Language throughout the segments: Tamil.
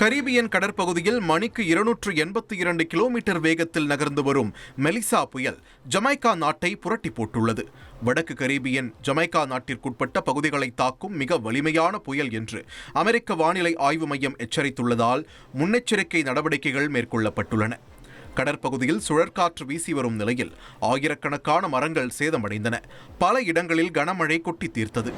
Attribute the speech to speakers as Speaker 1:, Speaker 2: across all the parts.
Speaker 1: கரீபியன் கடற்பகுதியில் மணிக்கு இருநூற்று எண்பத்தி இரண்டு கிலோமீட்டர் வேகத்தில் நகர்ந்து வரும் மெலிசா புயல் ஜமைக்கா நாட்டை புரட்டி போட்டுள்ளது வடக்கு கரீபியன் ஜமைக்கா நாட்டிற்குட்பட்ட பகுதிகளை தாக்கும் மிக வலிமையான புயல் என்று அமெரிக்க வானிலை ஆய்வு மையம் எச்சரித்துள்ளதால் முன்னெச்சரிக்கை நடவடிக்கைகள் மேற்கொள்ளப்பட்டுள்ளன கடற்பகுதியில் சுழற்காற்று வீசி வரும் நிலையில் ஆயிரக்கணக்கான மரங்கள் சேதமடைந்தன பல இடங்களில் கனமழை கொட்டி தீர்த்தது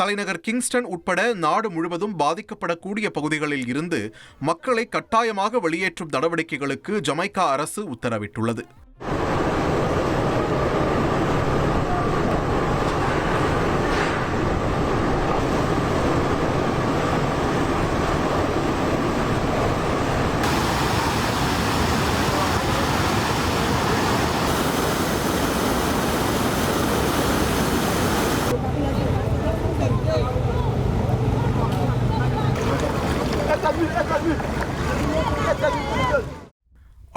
Speaker 1: தலைநகர் கிங்ஸ்டன் உட்பட நாடு முழுவதும் பாதிக்கப்படக்கூடிய பகுதிகளில் இருந்து மக்களை கட்டாயமாக வெளியேற்றும் நடவடிக்கைகளுக்கு ஜமைக்கா அரசு உத்தரவிட்டுள்ளது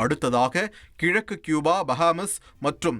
Speaker 2: அடுத்ததாக கிழக்கு கியூபா பஹாமஸ் மற்றும்